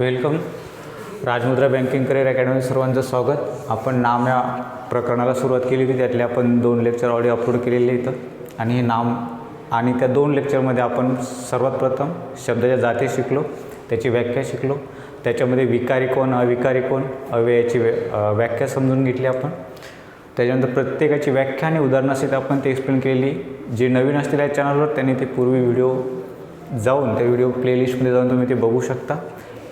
Welcome. Rajmudra banking career academy सर्वांचं स्वागत. आपण नाम या प्रकरणाला सुरुवात केली होती त्यातले आपण दोन लेक्चर ऑडिओ अपलोड केलेले इथं. आणि हे नाम आणि त्या दोन लेक्चरमध्ये आपण सर्वात प्रथम शब्दाच्या जाती शिकलो त्याची व्याख्या शिकलो. त्याच्यामध्ये विकारी कोण अविकारी कोण अव्ययाची व्याख्या समजून घेतली आपण. त्याच्यानंतर प्रत्येकाची व्याख्या आणि उदाहरणासहित आपण ते एक्सप्लेन केली जे नवीन असतील या चॅनलवर त्यांनी ते पूर्वी व्हिडिओ जाऊन त्या व्हिडिओ प्लेलिस्टमध्ये जाऊन तुम्ही ते बघू शकता.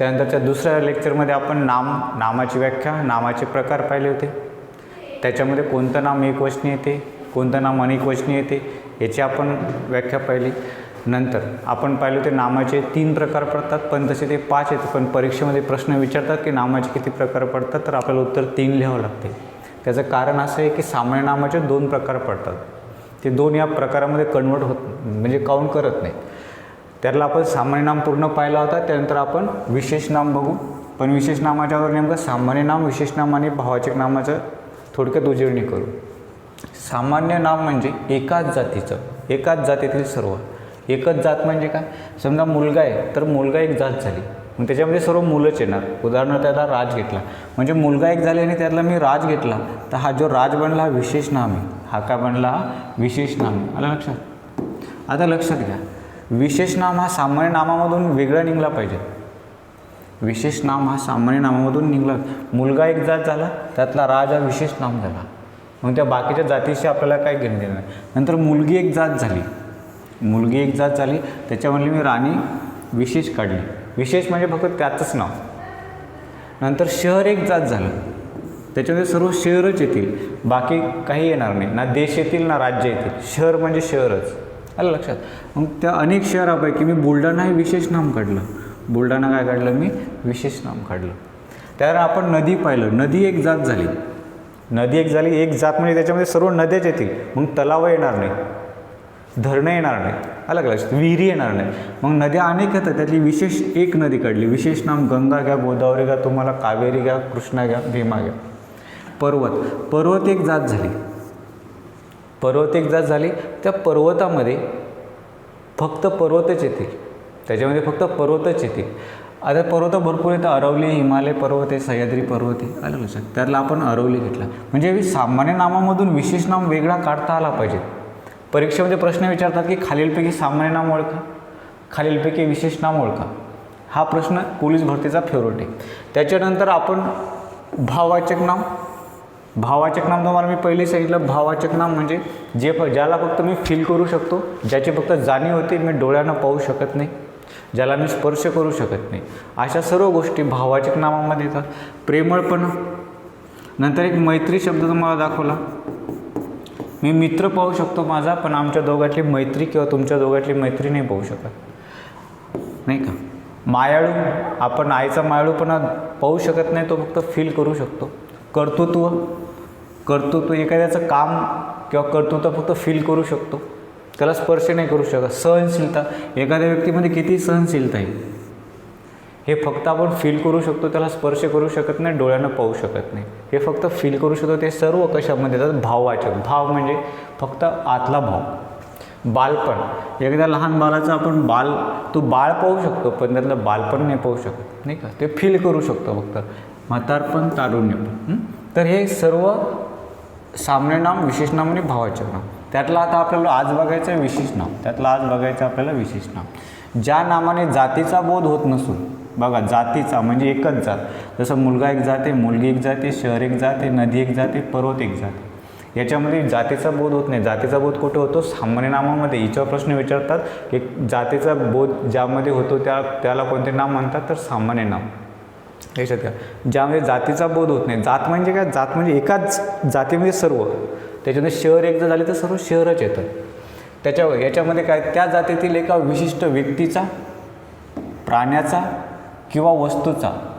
त्यानंतरच्या दुसऱ्या लेक्चरमध्ये आपण नाम नामाची व्याख्या नामाचे प्रकार पाहिले होते. त्याच्यामध्ये कोणतं नाम एकवचनी येते कोणतं नाम अनेकवचनी येते याची आपण व्याख्या पाहिली. नंतर आपण पाहिले होते नामाचे तीन प्रकार पडतात पण तसे ते पाच येते पण परीक्षेमध्ये प्रश्न विचारतात की नामाचे किती प्रकार पडतात तर आपल्याला उत्तर तीन लिहावं लागते. त्याचं कारण असं आहे की सामान्य नामाचे दोन प्रकार पडतात. ते दोन या प्रकारामध्ये कन्वर्ट होत म्हणजे काउंट करत नाही त्यातला आपण सामान्य नाम पूर्ण पाहिला होता त्यानंतर आपण विशेष नाम बघू. पण विशेष नामाच्यावर नेमकं सामान्य नाम विशेष नाम आणि भावाचक नामाचं थोडक्यात उजळणी करू. सामान्य नाम म्हणजे एकाच जातीचं एकाच जातीतील सर्व. एकच जात म्हणजे काय? समजा मुलगा आहे तर मुलगा एक जात झाली. मग त्याच्यामध्ये सर्व मुलंच येणार. उदाहरणार्थ त्याला राज घेतला. म्हणजे मुलगा एक झाले आणि त्यातला मी राज घेतला तर हा जो राज बनला हा विशेष नाम आहे. हा काय बनला? हा विशेष नाम आहे. आलं लक्षात? आता लक्षात घ्या. विशेष नाम हा सामान्य नामामधून वेगळा निघला पाहिजे. विशेष नाम हा सामान्य नामामधून निघला. मुलगा एक जात झाला त्यातला राज हा विशेष नाम झाला. मग त्या बाकीच्या जातीशी आपल्याला काय घेणं देणं नाही. नंतर मुलगी एक जात झाली. मुलगी एक जात झाली त्याच्यामधली मी राणी विशेष काढली. विशेष म्हणजे फक्त त्याचंच नाव. नंतर शहर एक जात झालं. त्याच्यामध्ये सर्व शहरच येतील. बाकी काही येणार नाही. ना देश येतील ना राज्य येतील. शहर म्हणजे शहरच. आलं लक्षात. मग त्या अनेक शहरापैकी मी बुलढाणा हे विशेष नाम काढलं. बुलढाणा काय काढलं मी? विशेष नाम काढलं. त्यावर आपण नदी पाहिलं. नदी एक जात झाली. नदी एक झाली. एक जात म्हणजे त्याच्यामध्ये सर्व नद्याच येतील. मग तलाव येणार नाही धरणं येणार नाही अलग लक्षात? विहिरी येणार नाही मग नद्या अनेक येतात. त्यातली विशेष एक नदी काढली. विशेष नाम गंगा घ्या गोदावरी घ्या तुम्हाला कावेरी घ्या कृष्णा घ्या भीमा घ्या. पर्वत. पर्वत एक जात झाली. पर्वत एक जात झाली त्या पर्वतामध्ये फक्त पर्वतच येतील. त्याच्यामध्ये फक्त पर्वतच येतील. आता पर्वत भरपूर येतं अरवली हिमालय पर्वत आहे सह्याद्री पर्वत आहे. आलं लक्षात. त्यातला आपण अरवली घेतला. म्हणजे सामान्य नामामधून विशेष नाम वेगळा काढता आला पाहिजे. परीक्षेमध्ये प्रश्न विचारतात की खालीलपैकी सामान्य नाम ओळखा. खालीलपैकी विशेष नाम ओळखा. हा प्रश्न पोलीस भरतीचा फेवरेट आहे. त्याच्यानंतर आपण भाववाचक नाम भावाचक नाम तुम्हाला मी पहिले सांगितलं. भावाचक नाम म्हणजे जे फ ज्याला फक्त मी फील करू शकतो ज्याची फक्त जाणीव होते मी डोळ्यानं पाहू शकत नाही. ज्याला मी स्पर्श करू शकत नाही. अशा सर्व गोष्टी भाववाचक नामामध्ये येतात. प्रेमळपणा नंतर एक मैत्री शब्द तुम्हाला दाखवला. मी मित्र पाहू शकतो माझा पण आमच्या दोघातली मैत्री किंवा तुमच्या दोघातली मैत्री नाही पाहू शकत. नाही का? मायाळू आपण आईचा मायाळूपणा पाहू शकत नाही तो फक्त फील करू शकतो. कर्तृत्व. कर्तृत्व एखाद्याचं काम किंवा कर्तृत्व फक्त फील करू शकतो. त्याला स्पर्श नाही करू शकत. सहनशीलता. एखाद्या व्यक्तीमध्ये किती सहनशीलता आहे? हे फक्त आपण फील करू शकतो त्याला स्पर्श करू शकत नाही डोळ्यानं पाहू शकत नाही. हे फक्त फील करू शकतो ते सर्व कशामध्ये येतात? भाववाचक भाव म्हणजे फक्त आतला भाव. बालपण. एकदा लहान बालाचं आपण बाल तो बाळ पाहू शकतो पण त्यातलं बालपण नाही पाहू शकत. नाही का? ते फील करू शकतो फक्त. म्हातारपण तारुण्यपण तर हे सर्व सामान्य नाम विशेष नाम आणि भावाचे नाम. त्यातलं आता आपल्याला आज बघायचं आहे विशेष नाम. त्यातलं आज बघायचं आपल्याला विशेष नाम. ज्या नामाने जातीचा बोध होत नसून बघा जातीचा म्हणजे एकच. जात जसं मुलगा एक जाते मुलगी एक जाते शहर एक जाते नदी एक जाते पर्वत एक जाते. याच्यामध्ये जातीचा बोध होत नाही. जातीचा बोध कुठे होतो? सामान्य नामामध्ये. हिच्यावर प्रश्न विचारतात की जातीचा बोध ज्यामध्ये होतो त्या त्याला कोणते नाम म्हणतात? तर सामान्य नाम. लक्षात घ्या ज्यामध्ये जातीचा बोध होत नाही. जात म्हणजे काय? जात म्हणजे एकाच जातीमध्ये सर्व. त्याच्यामध्ये शहर एकदा झाले तर सर्व शहरच येतं. त्याच्या याच्यामध्ये काय? त्या जातीतील एका विशिष्ट व्यक्तीचा प्राण्याचा किंवा वस्तूचा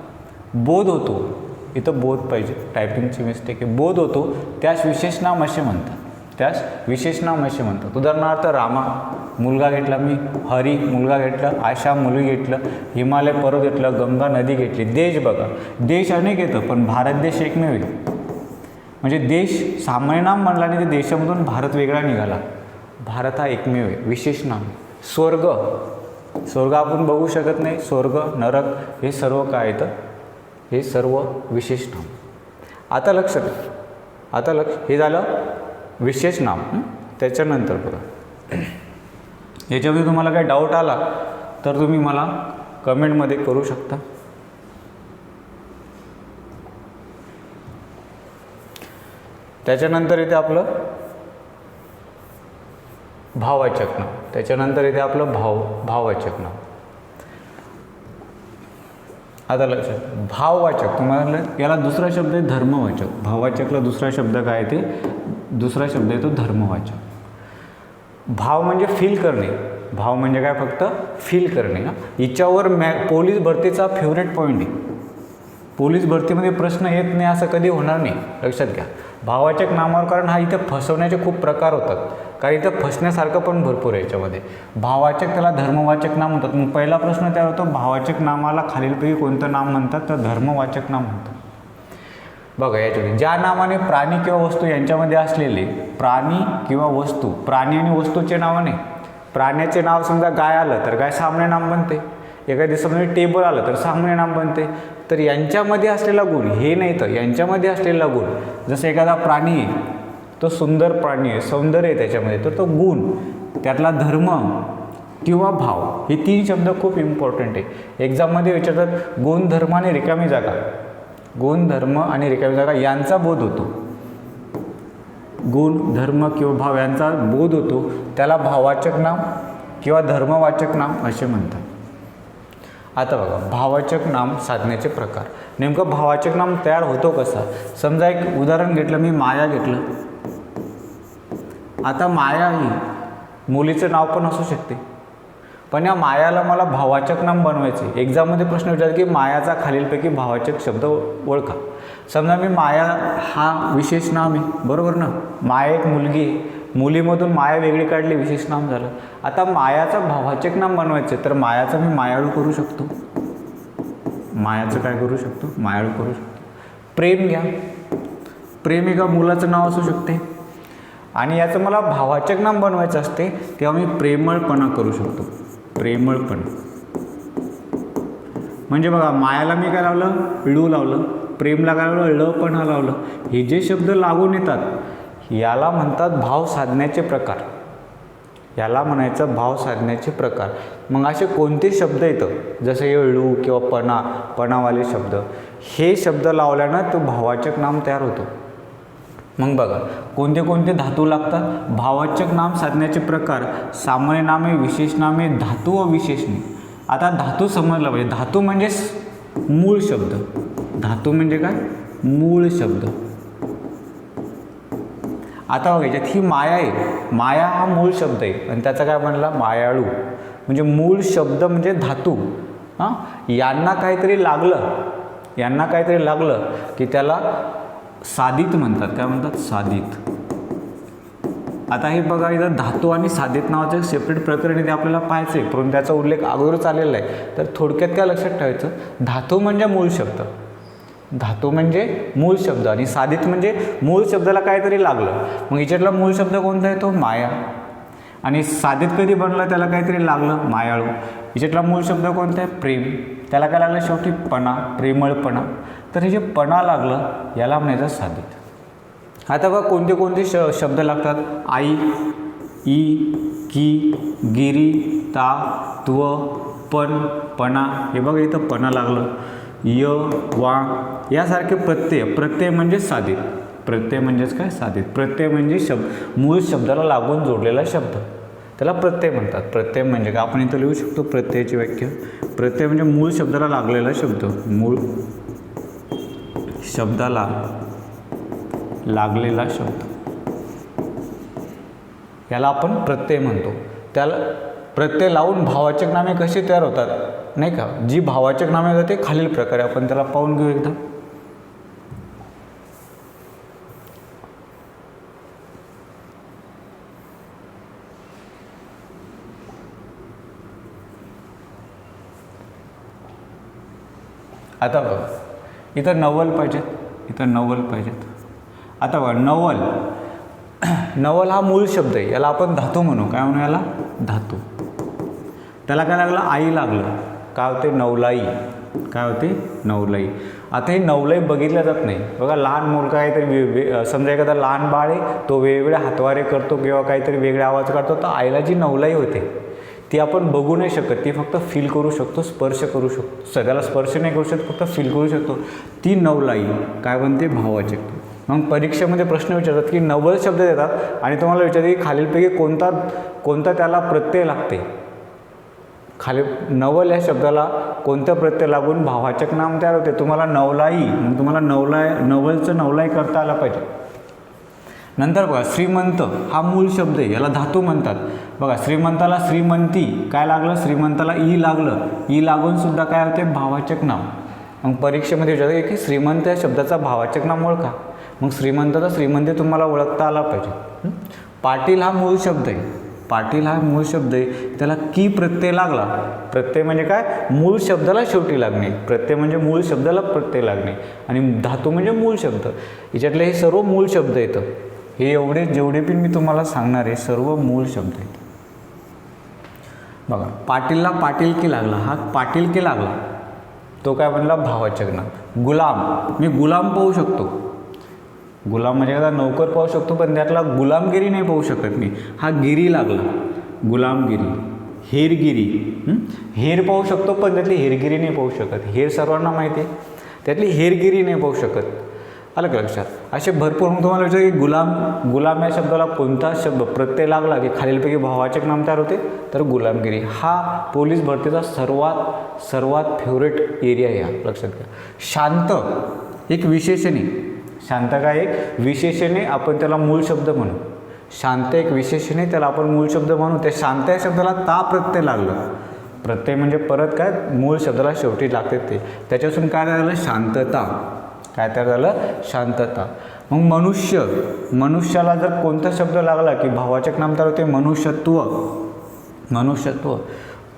बोध होतो. इथं बोध पाहिजे. टायपिंगची मिस्टेक आहे. बोध होतो. त्यास विशेष नाम असे म्हणतात. त्यास विशेष नाम असे म्हणतात. उदाहरणार्थ रामा मुलगा घेतला मी हरी मुलगा घेतला आशा मुलगी घेतलं हिमालय पर्वत घेतलं गंगा नदी घेतली. देश बघा. देश अनेक येतं पण भारत देश एकमेव येतो म्हणजे देश सामान्य नाम म्हणला आणि ते देशामधून भारत वेगळा निघाला. भारत हा एकमेव आहे. विशेष नाम. स्वर्ग. स्वर्ग आपण बघू शकत नाही. स्वर्ग नरक हे सर्व काय येतं? हे सर्व विशेष नाम. आता लक्ष आता लक्ष. हे झालं विशेष नाम त्याच्यानंतर बघा याच्यामध्ये तुम्हाला काही डाऊट आला तर तुम्ही मला कमेंटमध्ये करू शकता. त्याच्यानंतर येते आपलं भाववाचक नाव त्याच्यानंतर येते आपलं भाव भाववाचक नाव आता लक्षात भाववाचक. तुम्हाला याला दुसरा शब्द आहे धर्मवाचक. भाववाचकला दुसरा शब्द काय आहे ते? दुसरा शब्द येतो धर्मवाचक. भाव म्हणजे फील करणे. भाव म्हणजे काय फक्त? फील करणे. ना हिच्यावर मॅ पोलीस भरतीचा फेवरेट पॉईंट आहे. पोलीस भरतीमध्ये प्रश्न येत नाही असं कधी होणार नाही. लक्षात घ्या. भावाचक नामावर कारण हा इथं फसवण्याचे खूप प्रकार होतात. कारण इथं फसण्यासारखं पण भरपूर आहे याच्यामध्ये. भावाचक त्याला धर्मवाचक नाम म्हणतात. मग पहिला प्रश्न तयार होतो भावाचक नामाला खालीलपैकी कोणतं नाम म्हणतात? तर धर्मवाचक नाम म्हणतात. बघा याच्यामध्ये ज्या नावाने प्राणी किंवा वस्तू यांच्यामध्ये असलेले प्राणी किंवा वस्तू प्राणी आणि वस्तूचे नावाने प्राण्याचे नाव समजा गाय आलं तर गाय सामने नाम बनते. एखादी समजा म्हणजे टेबल आलं तर सामने नाम बनते. तर यांच्यामध्ये असलेला गुण हे नाही तर यांच्यामध्ये असलेला गुण जसं एखादा प्राणी आहे तो सुंदर प्राणी आहे सौंदर्य आहे त्याच्यामध्ये तर तो गुण त्यातला धर्म किंवा भाव हे तीन शब्द खूप इम्पॉर्टंट आहे. एक्झाममध्ये विचारतात गुण धर्म आणि रिकामी जागा. गुण धर्म आणि रिकामी जागा यांचा बोध होतो. गुण धर्म किंवा भाव यांचा बोध होतो. त्याला भाववाचक नाम किंवा धर्मवाचक नाम असे म्हणतात. आता बघा भावाचक नाम साधण्याचे प्रकार. नेमकं भावाचक नाम तयार होतो कसा? समजा एक उदाहरण घेतलं मी माया घेतलं. आता माया ही मुलीचं नाव पण असू शकते. पण या मायाला मला भावाचक नाम बनवायचे. एक्झाममध्ये प्रश्न विचारतात की मायाचा खालीलपैकी भावाचक शब्द ओळखा. समजा मी माया हा विशेष नाम आहे. बरोबर ना? माया एक मुलगी आहे. मुलीमधून माया वेगळी काढली विशेष नाम झालं. आता मायाचं भावाचक नाम बनवायचं तर मायाचं मी मायाळू करू शकतो? मायाचं काय करू शकतो? मायाळू करू शकतो. प्रेम घ्या. प्रेम एका मुलाचं नाव असू शकते. आणि याचं मला भावाचक नाम बनवायचं असते तेव्हा मी प्रेमळपणा करू शकतो. प्रेमळपण म्हणजे बघा मायाला मी काय लावलं? ळू लावलं. प्रेमला काय लावलं ळपणा लावलं. हे जे शब्द लागून येतात याला म्हणतात भाव साधण्याचे प्रकार. याला म्हणायचं भाव साधण्याचे प्रकार. मग असे कोणते शब्द येतं? जसं हे ळू किंवा पणा पणावाले शब्द. हे शब्द लावल्यानं तो भावाचक नाम तयार होतो. मग बघा कोणते कोणते धातू लागतात? भावाचक नाम साधण्याचे प्रकार सामान्य नामे विशेष नामे धातू व विशेषणे आता धातू समजला पाहिजे. धातू म्हणजे मूळ शब्द. धातू म्हणजे काय? मूळ शब्द. आता बघा याच्यात ही माया आहे. माया हा मूळ शब्द आहे. आणि त्याचा काय म्हणला मायाळू. म्हणजे मूळ शब्द म्हणजे धातू. हां? यांना काहीतरी लागलं. यांना काहीतरी लागलं की त्याला साधित म्हणतात. काय म्हणतात? साधित. आता हे बघा इथं धातू आणि साधित नावाचं सेपरेट प्रकरण इथे आपल्याला पाहायचं आहे. परंतु त्याचा उल्लेख अगोदरच आलेला आहे. तर थोडक्यात काय लक्षात ठेवायचं? धातू म्हणजे मूळ शब्द. धातू म्हणजे मूळ शब्द आणि साधित म्हणजे मूळ शब्दाला काहीतरी लागलं. मग हिच्यातला मूळ शब्द कोणता आहे? तो माया. आणि साधित कधी बनलं? त्याला काहीतरी लागलं मायाळू. हिच्यातला मूळ शब्द कोणता आहे? प्रेम. त्याला काय लागलं? शेवटी पणा प्रेमळपणा. तर हे जे पणा लागलं याला म्हणायचं साधित आता बघा कोणते कोणते श शब्द लागतात? आई ई की गिरी ता त्व पण पणा. हे बघा इथं पणा लागलं. य वा यासारखे प्रत्यय. प्रत्यय म्हणजे साधित. प्रत्यय म्हणजेच काय? साधित. प्रत्यय म्हणजे शब्द. मूळ शब्दाला लागून जोडलेला शब्द. त्याला प्रत्यय म्हणतात. प्रत्यय म्हणजे काय? आपण इथं लिहू शकतो प्रत्ययाची व्याख्या. प्रत्यय म्हणजे मूळ शब्दाला लागलेला शब्द. मूळ शब्दाला लागलेला शब्द. याला आपण प्रत्यय म्हणतो. त्याला प्रत्यय लावून भावाचक नामे कशी तयार होतात? नाही का? जी भावाचक नामे होतात ते खालील प्रकारे आपण त्याला पाहून घेऊ एकदा. आता बघा. इथं नवल पाहिजेत. इथं नवल पाहिजेत. आता बघा नवल. नवल हा मूळ शब्द आहे. याला आपण धातू म्हणू. काय म्हणू याला? धातू. त्याला काय लागलं? आई लागलं. काय होते? नवलाई. काय होते? नवलाई. आता हे नवलाई बघितलं जात नाही. बघा लहान मुलगा आहे तर वे समजा एखादा लहान बाळ आहे तो वेगवेगळे हातवारे करतो किंवा काहीतरी वेगळे आवाज काढतो तर आईला जी नवलाई होते ती आपण बघू नाही शकत. ती फक्त फील करू शकतो स्पर्श करू शकतो. सगळ्याला स्पर्श नाही करू शकत फक्त फील करू शकतो. ती नवलाई काय म्हणते? भावाचे. मग परीक्षेमध्ये प्रश्न विचारतात की नवल शब्द देतात आणि तुम्हाला विचारते की खालीलपैकी कोणता कोणता त्याला प्रत्यय लागते? खाली नवल या शब्दाला कोणतं प्रत्यय लागून भावाचक नाम तयार होते? तुम्हाला नवलाई मग तुम्हाला नवलाय नवलचं नवलाई करता आलं पाहिजे. नंतर बघा श्रीमंत हा मूळ शब्द आहे याला धातू म्हणतात. बघा श्रीमंताला श्रीमंती काय लागलं? श्रीमंताला ई लागलं. ई लागून सुद्धा काय होते? भावाचक नाम मग परीक्षेमध्ये विचारतात की श्रीमंत या शब्दाचा भावाचक नाम ओळखा. मग श्रीमंताचा श्रीमंती तुम्हाला ओळखता आला पाहिजे. पाटील हा मूळ शब्द आहे. पाटील हा मूळ शब्द आहे. त्याला की प्रत्यय लागला? प्रत्यय म्हणजे काय? मूळ शब्दाला शेवटी लागणे. प्रत्यय म्हणजे मूळ शब्दाला प्रत्यय लागणे. आणि धातू म्हणजे मूळ शब्द. याच्यातले हे सर्व मूळ शब्द येतं हे एवढे जेवढे पण मी तुम्हाला सांगणार आहे सर्व मूळ शब्द आहेत. बघा पाटीलला पाटील की लागला हा पाटील की लागला तो काय म्हणला भावाचक नाम गुलाम मी गुलाम पाहू शकतो. गुलाम म्हणजे एखादा नोकर पाहू शकतो पण त्यातला गुलामगिरी नाही पाहू शकत मी. हा गिरी लागला. गुलामगिरी हेरगिरी हेर पाहू शकतो पण त्यातली हेरगिरी नाही पाहू शकत. हेर सर्वांना माहिती आहे. त्यातली हेरगिरी नाही पाहू शकत. आलं का लक्षात? असे भरपूर मग तुम्हाला विचार की गुलाम गुलाम या शब्दाला कोणता शब्द प्रत्यय लागला की खालीलपैकी भावाचक नाम तयार होते? तर गुलामगिरी. हा पोलीस भरतीचा सर्वात सर्वात फेवरेट एरिया आहे हा. लक्षात घ्या. शांत एक विशेषणे. शांत काय एक? विशेषणे आपण त्याला मूळ शब्द म्हणू. शांत एक विशेषणे त्याला आपण मूळ शब्द म्हणू. त्या शांत या शब्दाला ता प्रत्यय लागलं. प्रत्यय म्हणजे परत काय? मूळ शब्दाला शेवटी लागते ते. त्याच्यापासून काय झालं शांतता. काय तयार झालं? शांतता. मग मनुष्य मनुष्याला जर कोणता शब्द लागला की भावाचक नाम तर होते मनुष्यत्व. मनुष्यत्व.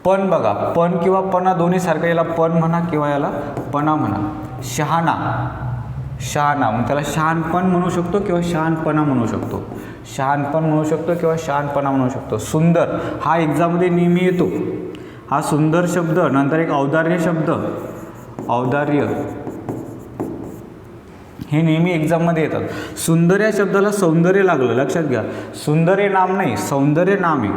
पण बघा पण किंवा पणा दोन्ही सारखं याला पण म्हणा किंवा याला पणा म्हणा. शहाणा. शहाणा. मग त्याला शहाणपण म्हणू शकतो किंवा शहाणपणा म्हणू शकतो. शहाणपण म्हणू शकतो किंवा शहाणपणा म्हणू शकतो. सुंदर. हा एक्झाममध्ये नेहमी येतो. हा सुंदर शब्द नंतर एक औदार्य शब्द. औदार्य. हे नेहमी एक्झाममध्ये येतात. सुंदर या शब्दाला सौंदर्य लागलं लक्षात घ्या. सुंदर हे नाम नाही सौंदर्य नाम आहे.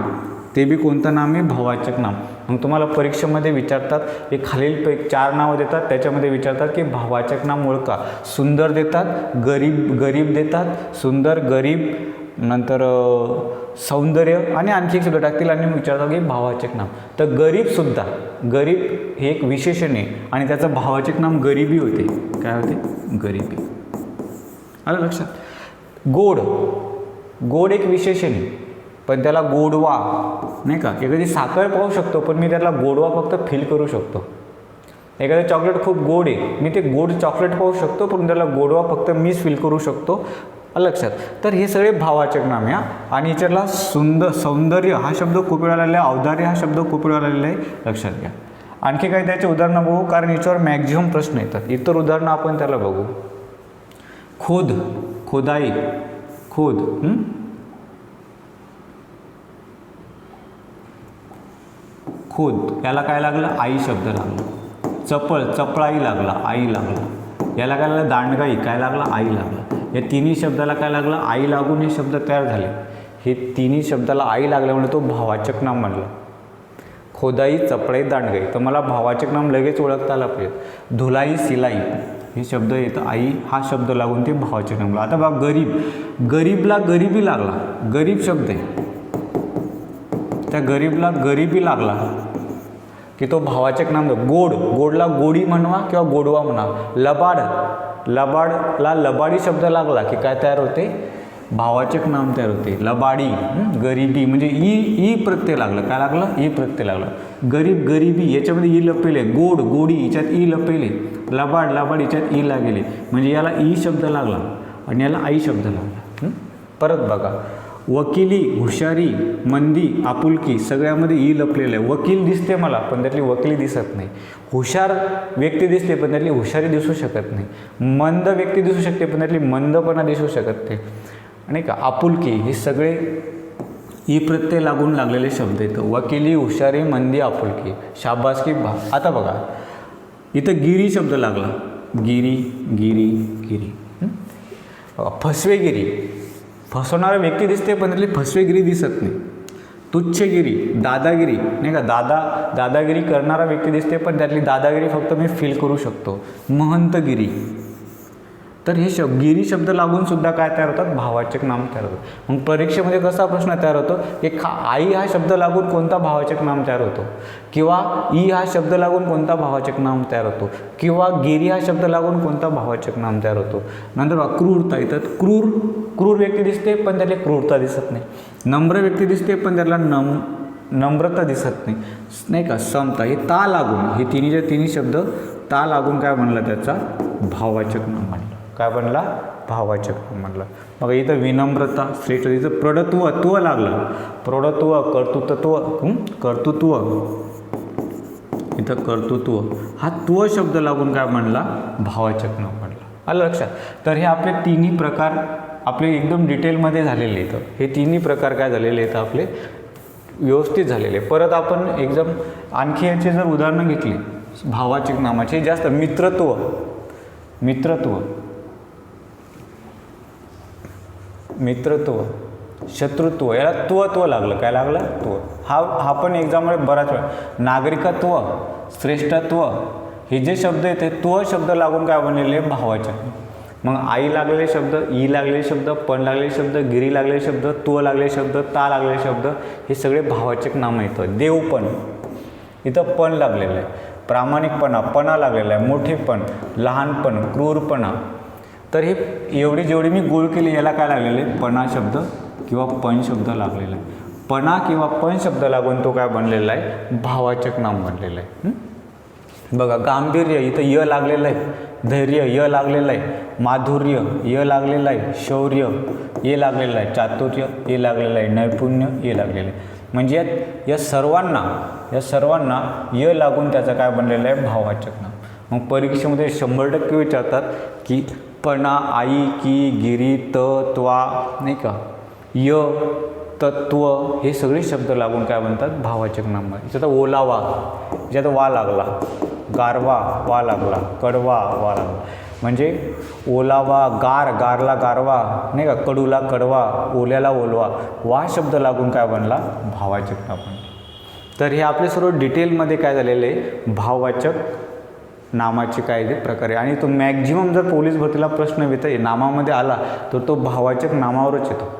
ते बी कोणतं नाम आहे? भावाचक नाम. मग तुम्हाला परीक्षेमध्ये विचारतात हे खालील पै चार नावं देतात त्याच्यामध्ये विचारतात की भावाचक नाम ओळखा. सुंदर देतात गरीब गरीब देतात सुंदर गरीब नंतर सौंदर्य आणि आणखी एक शब्द टाकतील आणि विचारतात की भावाचक नाम. तर गरीबसुद्धा गरीब हे एक विशेषण आहे आणि त्याचं भावाचक नाम गरिबी होते. काय होते? गरिबी. आलं लक्षात? गोड. गोड एक विशेषण आहे. पण त्याला गोडवा नाही का? एखादी साखर पाहू शकतो पण मी त्याला गोडवा फक्त फील करू शकतो. एखादं चॉकलेट खूप गोड आहे. मी ते गोड चॉकलेट पाहू शकतो पण त्याला गोडवा फक्त मीच फील करू शकतो. लक्षात? तर हे सगळे भावाचक नाम या आणि याच्यातला सुंदर सौंदर्य हा शब्द खूप वेळा आलेला आहे. औदार्य हा शब्द खूप वेळा आलेला आहे. लक्षात घ्या. आणखी काही त्याचे उदाहरणं बघू कारण याच्यावर मॅक्झिमम प्रश्न येतात. इतर उदाहरणं आपण त्याला बघू. खोद खोदाई खोद खोद याला काय लागलं? आई शब्द लागला. चपळ चपळाई लागला आई लागला. याला काय लागलं? दांडगाई काय लागला? आई लागला. या तिन्ही शब्दाला काय लागलं? आई लागून हे शब्द तयार झाले. हे तिन्ही शब्दाला आई लागल्यामुळे तो भावाचक नाम म्हणला. खोदाई चपळाई दांडगाई. तर मला भावाचक नाम लगेच ओळखता आला पाहिजे. धुलाई सिलाई. हे शब्द येतं. आई हा शब्द लागून ते भावाचक नाम आता बघा गरीब. गरीबला गरिबी लागला. गरीब शब्द आहे. त्या गरीबला गरिबी लागला की तो भावाचक नाम गोड. गोडला गोडी म्हणवा किंवा गोडवा म्हणा. लबाड. लबाडला लबाडी शब्द लागला की काय तयार होते? भावाचक नाम तयार होते. लबाडी गरिबी म्हणजे ई ई प्रत्यय लागलं. काय लागलं? ई प्रत्यय लागलं. गरीब गरिबी याच्यामध्ये ई लपेले. गोड गोडी याच्यात ई लपेले. लबाड लबाड याच्यात ई लागेले. म्हणजे याला ई शब्द लागला आणि याला आई शब्द लागला. परत बघा. वकिली हुशारी मंदी आपुलकी सगळ्यामध्ये ई लपलेलं आहे. वकील दिसते मला पण त्यातली वकिली दिसत नाही. हुशार व्यक्ती दिसते पण त्यातली हुशारी दिसू शकत नाही. मंद व्यक्ती दिसू शकते पण त्यातली मंदपणा दिसू शकत नाही. आणि का? आपुलकी हे सगळे ई प्रत्यय लागून लागलेले शब्द आहेत. वकिली हुशारी मंदी आपुलकी. शाबासकी भा आता बघा. इथं गिरी शब्द लागला. गिरी गिरी गिरी. फसवेगिरी. फसवणारा व्यक्ती दिसते पण त्यातली फसवेगिरी दिसत नाही. तुच्छगिरी दादागिरी. नाही का? दादा दादागिरी करणारा व्यक्ती दिसते पण त्यातली दादागिरी फक्त मी फील करू शकतो. महंतगिरी. तर हे शब्द गिरी शब्द लागून सुद्धा काय तयार होतात? भावाचक नाम तयार होतं मग परीक्षेमध्ये कसा प्रश्न तयार होतो? की खा आई हा शब्द लागून कोणता भावाचक नाम तयार होतो? किंवा ई हा शब्द लागून कोणता भावाचक नाम तयार होतो? किंवा गिरी हा शब्द लागून कोणता भावाचक नाम तयार होतो? नंतर बघा क्रूरता. इथं क्रूर क्रूर व्यक्ती दिसते पण त्याला क्रूरता दिसत नाही. नम्र व्यक्ती दिसते पण त्याला नम नम्रता दिसत नाही. नाही का? समता. हे ता लागून हे तिन्हीच्या तिन्ही शब्द ता लागून काय म्हणलं त्याचा? भावाचक नाम म्हणलं काय बनला? भावाचक नाम म्हणलं. मग इथं विनम्रता श्रेष्ठ इथं प्रडत्वत्व लागलं. प्रौढत्व कर्तृत्व कर्तृत्व. इथं कर्तृत्व. हा त्व शब्द लागून काय म्हणला? भावाचक नाम म्हणला. आलं लक्षात? तर हे आपले तिन्ही प्रकार आपले एकदम डिटेलमध्ये झालेले इथं हे तिन्ही प्रकार काय झालेले आहेत? आपले व्यवस्थित झालेले परत आपण एकदम आणखी याचे जर उदाहरणं घेतली भावाचिक नामाचे जास्त मित्रत्व. मित्रत्व. मित्रत्व शत्रुत्व याला त्वत्व लागलं. काय लागलं? त्व हा हा पण एक्झाममध्ये बराच वेळा. नागरिकत्व श्रेष्ठत्व हे जे शब्द आहेत ते त्व शब्द लागून काय बनलेले? भावाचे मग आई लागलेले शब्द ई लागलेले शब्द पण लागलेले शब्द गिरी लागलेले शब्द त्व लागलेले शब्द ता लागलेले शब्द हे सगळे भावाचक नामं येतं देवपण इथं पण लागलेलं आहे. प्रामाणिकपणा पणा लागलेला आहे. मोठेपण लहानपण क्रूरपणा. तर हे एवढी जेवढी मी गोळ केली याला काय लागलेलं आहे? पणा शब्द किंवा पण शब्द लागलेला आहे. पणा किंवा पण शब्द लागून तो काय बनलेला आहे? भावाचक नाम बनलेलं आहे. बघा गांभीर्य इथं य लागलेलं आहे. धैर्य य लागलेलं आहे. माधुर्य य लागलेलं आहे. शौर्य ये लागलेलं आहे. चातुर्य ये लागलेलं आहे. नैपुण्य ये लागलेलं आहे. म्हणजे यात या सर्वांना या सर्वांना य लागून त्याचं काय बनलेलं आहे? भाववाचक नाम. मग परीक्षेमध्ये शंभर टक्के विचारतात की पणा आई की गिरी त त्वा नाही का? य तत्व हे सगळे शब्द लागून काय म्हणतात? भावाचक नाम याच्यात ओलावा ज्यात वा लागला. गारवा वा लागला. कडवा वा लागला. म्हणजे ओलावा गार गारला गारवा नाही का? कडूला कडवा ओल्याला ओलवा. वा शब्द लागून काय बनला? भावाचक नाम तर हे आपले सर्व डिटेलमध्ये काय झालेलं आहे? भाववाचक नामाचे काय ते प्रकार. आहे आणि तो मॅक्झिमम जर पोलीस भरतीला प्रश्न येत आहे नामामध्ये आला तर तो भावाचक नामावरच येतो.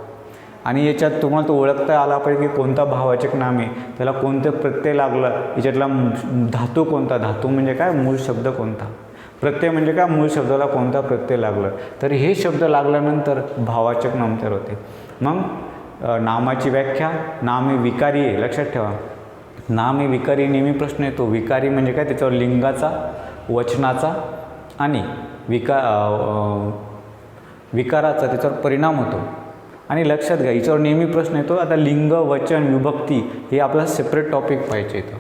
आणि याच्यात तुम्हाला तो ओळखता आला पाहिजे की कोणता भावाचक नाम आहे त्याला कोणतं प्रत्यय लागलं याच्यातला धातू कोणता धातू म्हणजे काय मूळ शब्द कोणता? प्रत्यय म्हणजे काय मूळ शब्दाला कोणता प्रत्यय लागलं? तर हे शब्द लागल्यानंतर भावाचक नाम तयार होते. मग नामाची व्याख्या नाम हे विकारी आहे लक्षात ठेवा. नाम हे विकारी नेहमी प्रश्न येतो. विकारी म्हणजे काय त्याच्यावर लिंगाचा वचनाचा आणि विका विकाराचा त्याच्यावर परिणाम होतो. आणि लक्षात घ्या याच्यावर नेहमी प्रश्न येतो आता लिंग वचन विभक्ती हे आपला सेपरेट टॉपिक पाहिजे इथं.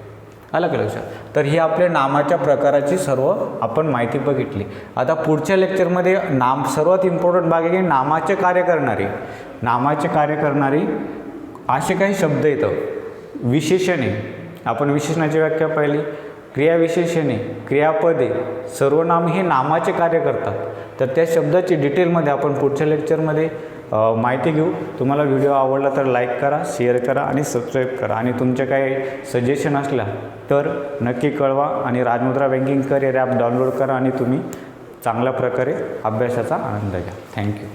आलं का लक्षात? तर ही आपल्या नामाच्या प्रकाराची सर्व आपण माहिती बघितली. आता पुढच्या लेक्चरमध्ये नाम सर्वात इम्पॉर्टंट भाग आहे की नामाचे कार्य करणारी. नामाचे कार्य करणारी असे काही शब्द येतं विशेषणे. आपण विशेषणाची व्याख्या पाहिली. क्रियाविशेषणे क्रियापदे सर्वनाम हे नामाचे कार्य करतात. तर त्या शब्दाची डिटेलमध्ये आपण पुढच्या लेक्चरमध्ये माहिती घेऊ. तुम्हाला व्हिडिओ आवडला तर लाईक करा शेअर करा आणि सबस्क्राईब करा. आणि तुमच्या काही सजेशन असल्या तर नक्की कळवा आणि Rajmudra banking career app download करा आणि तुम्ही चांगल्या प्रकारे अभ्यासाचा आनंद घ्या. थँक्यू.